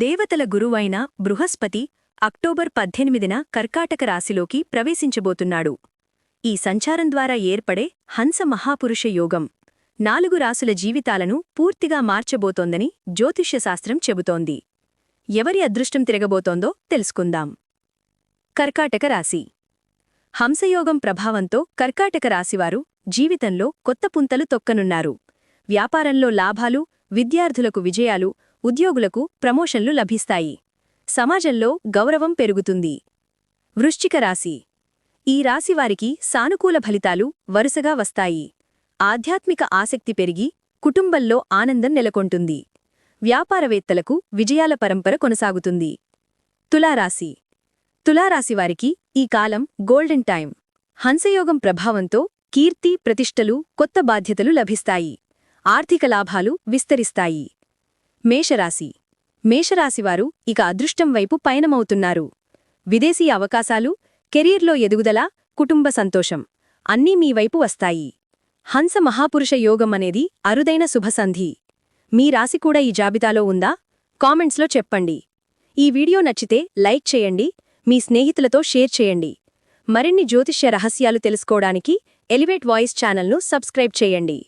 దేవతల గురువైన బృహస్పతి అక్టోబర్ పద్దెనిమిదిన కర్కాటక రాశిలోకి ప్రవేశించబోతున్నాడు. ఈ సంచారం ద్వారా ఏర్పడే హంస మహాపురుష యోగం నాలుగు రాసుల జీవితాలను పూర్తిగా మార్చబోతోందని జ్యోతిష్యశాస్త్రం చెబుతోంది. ఎవరి అదృష్టం తిరగబోతోందో తెలుసుకుందాం. కర్కాటక రాశి హంసయోగం ప్రభావంతో కర్కాటక రాశివారు జీవితంలో కొత్త పుంతలు తొక్కనున్నారు. వ్యాపారంలో లాభాలు విద్యార్థులకు విజయాలు ఉద్యోగులకు ప్రమోషన్లు లభిస్తాయి. సమాజంలో గౌరవం పెరుగుతుంది. వృశ్చిక రాశి. ఈ రాశివారికి సానుకూల ఫలితాలు వరుసగా వస్తాయి. ఆధ్యాత్మిక ఆసక్తి పెరిగి కుటుంబంలో ఆనందం నెలకొంటుంది. వ్యాపారవేత్తలకు విజయాల పరంపర కొనసాగుతుంది. తులారాశి. తులారాశివారికి ఈ కాలం గోల్డెన్ టైం హంసయోగం ప్రభావంతో కీర్తి ప్రతిష్టలు కొత్త బాధ్యతలు లభిస్తాయి. ఆర్థిక లాభాలు విస్తరిస్తాయి. మేషరాశి. మేషరాశివారు ఇక అదృష్టం వైపు పయనమవుతున్నారు. విదేశీ అవకాశాలు కెరీర్లో ఎదుగుదల కుటుంబ సంతోషం అన్నీ మీ వైపు వస్తాయి. హంస మహాపురుష యోగం అనేది అరుదైన శుభసంధి. మీ రాశి కూడా ఈ జాబితాలో ఉందా? కామెంట్స్లో చెప్పండి. ఈ వీడియో నచ్చితే లైక్ చేయండి మీ స్నేహితులతో షేర్ చేయండి. మరిన్ని జ్యోతిష్య రహస్యాలు తెలుసుకోవడానికి ఎలివేట్ వాయిస్ ఛానల్ను సబ్స్క్రైబ్ చేయండి.